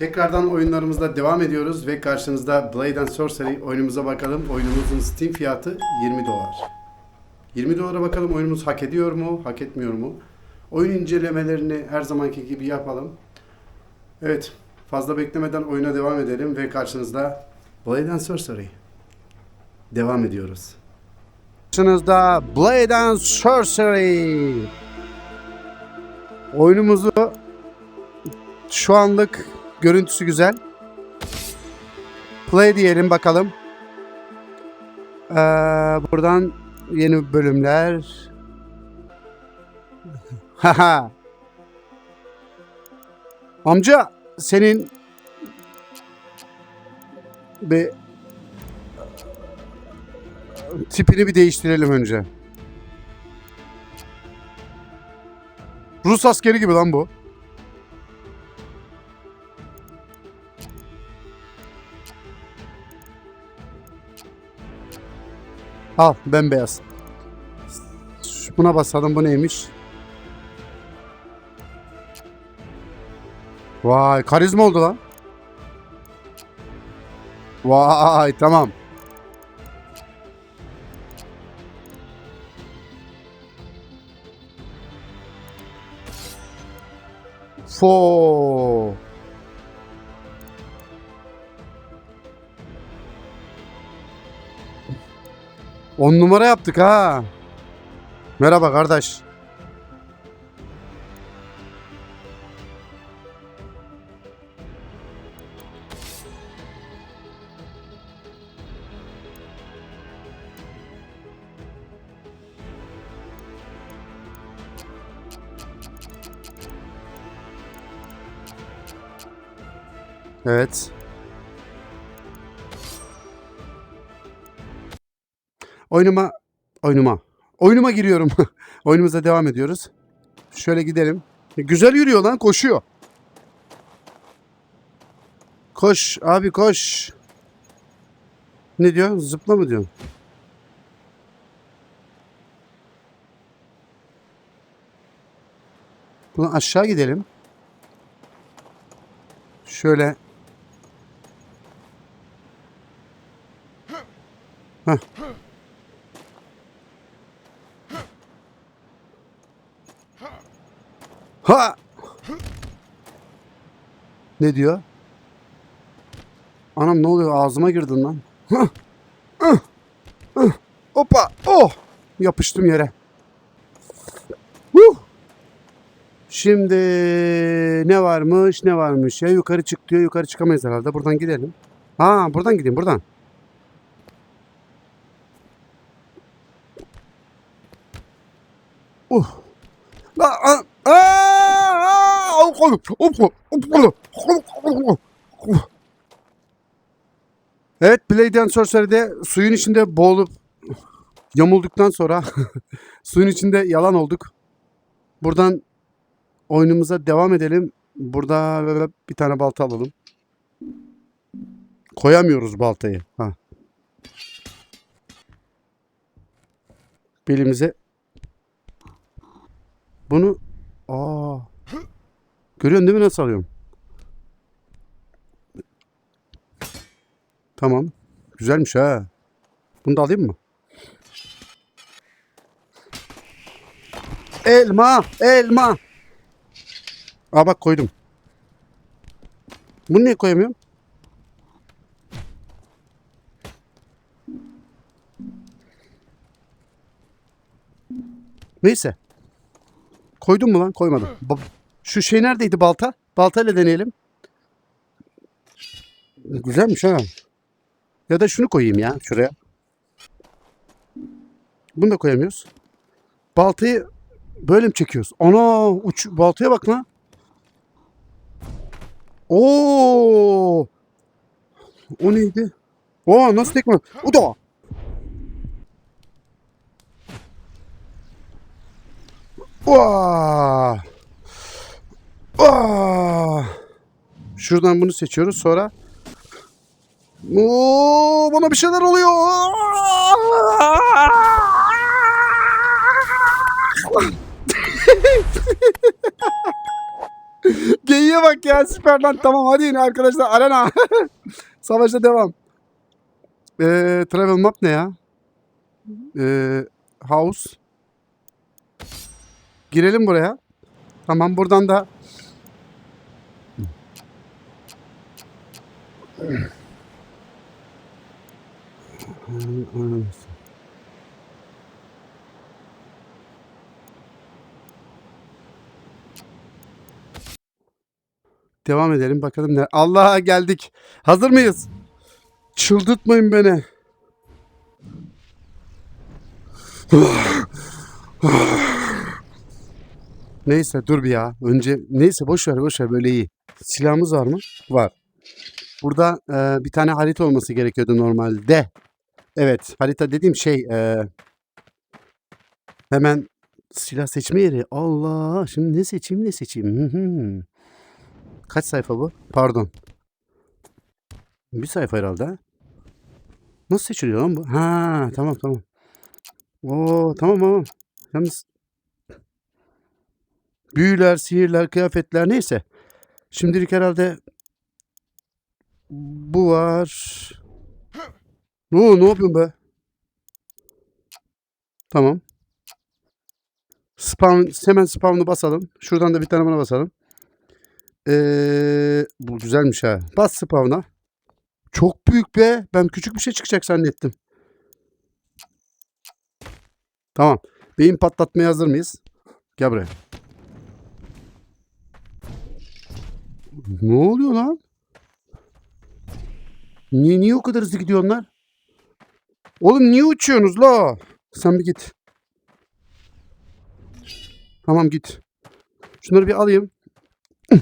Tekrardan oyunlarımızda devam ediyoruz ve karşınızda Blade and Sorcery oyunumuza bakalım. Oyunumuzun Steam fiyatı 20 dolar. 20 dolara bakalım oyunumuz hak ediyor mu, hak etmiyor mu? Oyun incelemelerini her zamanki gibi yapalım. Evet, fazla beklemeden oyuna devam edelim ve karşınızda Blade and Sorcery. Devam ediyoruz. Karşınızda Blade and Sorcery. Oyunumuzu şu anlık görüntüsü güzel. Play diyelim bakalım. Ee, buradan yeni bölümler. Haha. Amca senin bir tipini bir değiştirelim önce. Rus askeri gibi lan bu. Al bembeyaz. Buna basalım bu neymiş? Vay karizma oldu lan. Vay tamam. Fo. On numara yaptık ha. Merhaba kardeş. Evet. Oyunuma, oyunuma, oyunuma giriyorum. Oyunumuza devam ediyoruz. Şöyle gidelim. Güzel yürüyor lan, koşuyor. Koş abi koş. Ne diyor? Zıpla mı diyor? Bunu aşağı gidelim. Şöyle. Heh. Ha! Ne diyor? Anam ne oluyor? Ağzıma girdin lan. Hah! Oh! Yapıştım yere. Huh! Şimdi ne varmış ne varmış ya yukarı çık diyor yukarı çıkamayız herhalde buradan gidelim. Ha buradan gideyim buradan. Uh. La, a, a, Evet Blade and Sorcery'de suyun içinde boğulup yamulduktan sonra suyun içinde yalan olduk. Buradan oyunumuza devam edelim. Burada bir tane balta alalım. Koyamıyoruz baltayı. Ha. Belimize bunu aa görüyorsun değil mi nasıl alıyorum? Tamam. Güzelmiş ha. Bunu da alayım mı? Elma, elma. Aa bak koydum. Bunu niye koyamıyorum? Neyse. Koydun mu lan? Koymadım. Şu şey neredeydi balta? Baltayla deneyelim. Güzelmiş ha. Ya da şunu koyayım ya şuraya. Bunu da koyamıyoruz. Baltayı böyle mi çekiyoruz? Ana uç baltaya bak lan. Oo! O neydi? Oo nasıl tekme? O da. Vaa! Vaa! Şuradan bunu seçiyoruz sonra. Oo, bana bir şeyler oluyor. Geyiğe bak ya süper lan tamam hadi yine arkadaşlar arena. Savaşa devam. Ee, travel map ne ya? Ee, house. Girelim buraya. Tamam buradan da Devam edelim bakalım ne. Allah'a geldik. Hazır mıyız? Çıldırtmayın beni. Neyse dur bir ya. Önce neyse boş ver boş ver böyle iyi. Silahımız var mı? Var. Burada e, bir tane harita olması gerekiyordu normalde. Evet harita dediğim şey e, hemen silah seçme yeri. Allah şimdi ne seçeyim ne seçeyim. Kaç sayfa bu? Pardon. Bir sayfa herhalde. ha? Nasıl seçiliyor lan bu? Ha tamam tamam. Oo tamam tamam. Yalnız büyüler, sihirler, kıyafetler neyse. Şimdilik herhalde bu var. Ne, ne yapıyorsun be? Tamam. Spawn, hemen spawn'u basalım. Şuradan da bir tane buna basalım. Ee, bu güzelmiş ha. Bas spawn'a. Çok büyük be. Ben küçük bir şey çıkacak zannettim. Tamam. Beyin patlatmaya hazır mıyız? Gel buraya. Ne oluyor lan? Niye, niye o kadar hızlı gidiyor onlar? Oğlum niye uçuyorsunuz la? Sen bir git. Tamam git. Şunları bir alayım.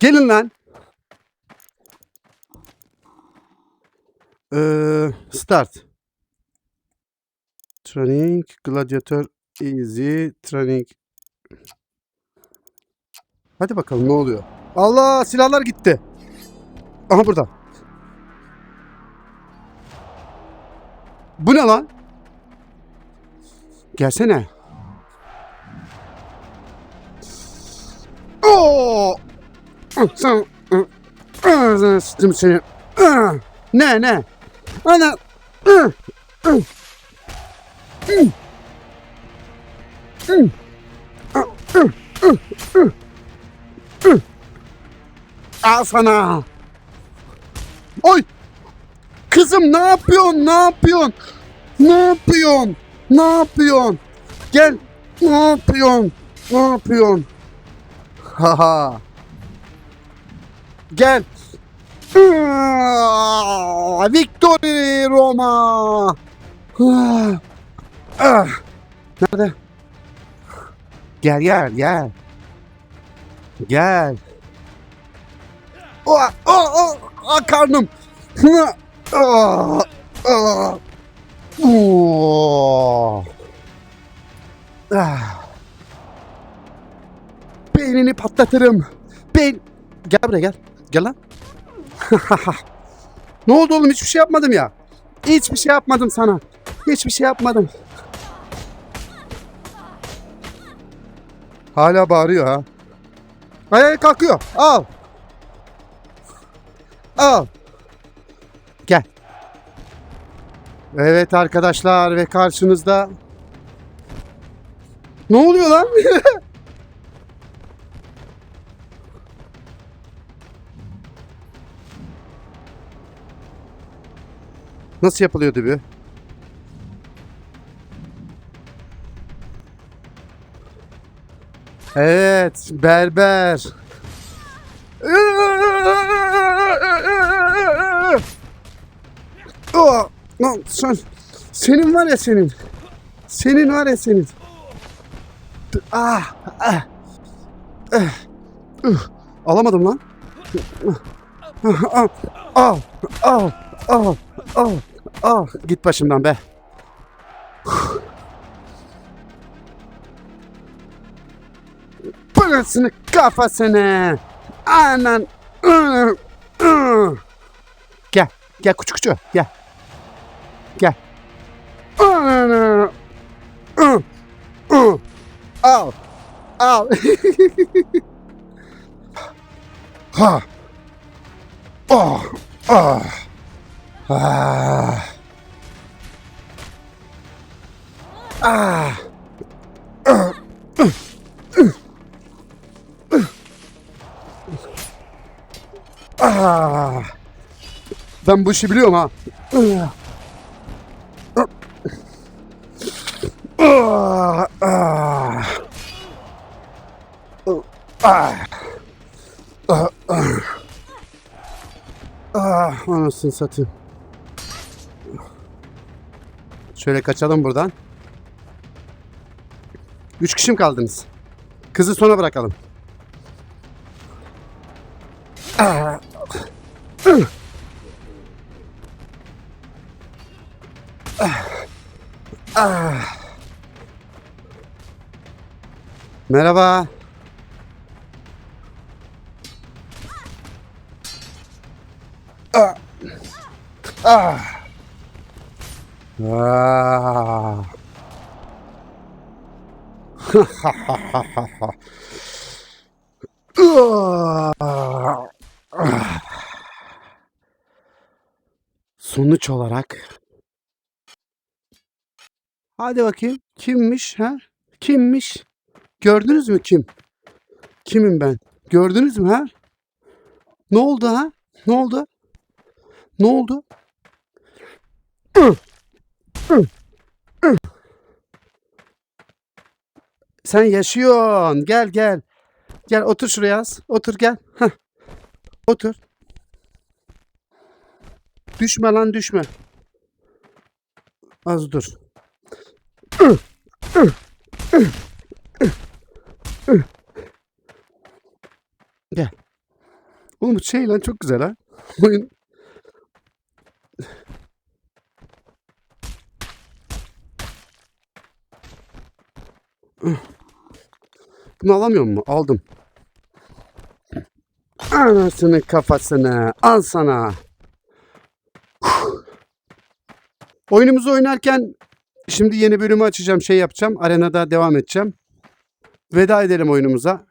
Gelin lan. Ee, start. Training, gladiator, easy, training. Hadi bakalım ne oluyor. Allah silahlar gitti. Aha burada. Bu ne lan? Gelsene. Oo! Sen Ağzına sıçtım seni. Ah! Ne ne? Ana. Ah! Ah! Hmm! Hmm! Ah! Ah! Ah! Ah! Ah! Al sana. Oy. Kızım ne yapıyorsun? Ne yapıyorsun? Ne yapıyorsun? Ne yapıyorsun? Gel. Ne yapıyorsun? Ne yapıyorsun? Haha. Gel. Ah, Victory Roma. Ah. Ah. Nerede? Gel gel gel. Gel. Oh, oh, oh, ah, karnım. Ah. Oh. Ah. Beynini patlatırım. Beyin... Gel buraya gel. Gel lan. ne oldu oğlum hiçbir şey yapmadım ya. Hiçbir şey yapmadım sana. Hiçbir şey yapmadım. Hala bağırıyor ha. Ay ay kalkıyor. Al. Al. Gel. Evet arkadaşlar ve karşınızda Ne oluyor lan? Nasıl yapılıyordu bir? Evet, berber. Lan sen, senin var ya senin. Senin var ya senin. Ah, ah, ah, uh, alamadım lan. Al, al, al, al, al, al. Git başımdan be. Parasını kafasına. Anan. Gel. Gel küçük küçük. Gel. Gel. Al. Al. ha. Oh. Ah. Ah. Ah. Ah. Ben bu işi biliyorum ha. Ah. Anasını satayım. Şöyle kaçalım buradan. Üç kişi mi kaldınız? Kızı sona bırakalım. Merhaba. Ah. Ah. Sonuç olarak Hadi bakayım. Kimmiş ha? Kimmiş? Gördünüz mü kim? Kimim ben? Gördünüz mü ha? Ne oldu ha? Ne oldu? Ne oldu? Sen yaşıyorsun. Gel gel. Gel otur şuraya. Otur gel. Heh. Otur. Düşme lan düşme. Az dur. Gel. Oğlum şey lan çok güzel ha. Oyun. Bunu alamıyor mu? Aldım. Anasının kafasını. Al sana. Oyunumuzu oynarken şimdi yeni bölümü açacağım. Şey yapacağım. Arenada devam edeceğim. Veda edelim oyunumuza.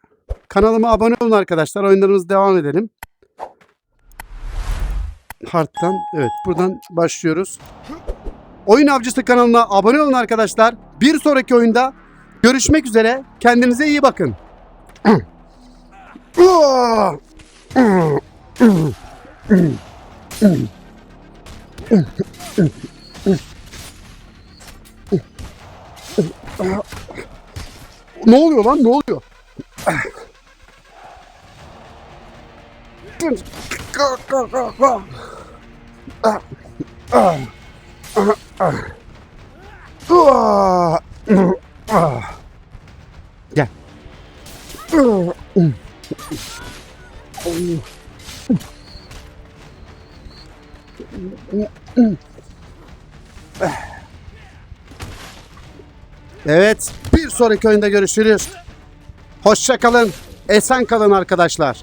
Kanalıma abone olun arkadaşlar. Oyunlarımız devam edelim. Hard'dan. Evet buradan başlıyoruz. Oyun Avcısı kanalına abone olun arkadaşlar. Bir sonraki oyunda görüşmek üzere. Kendinize iyi bakın. Ne oluyor lan? Ne oluyor? Gel. Evet, bir sonraki oyunda görüşürüz. Hoşça kalın, esen kalın arkadaşlar.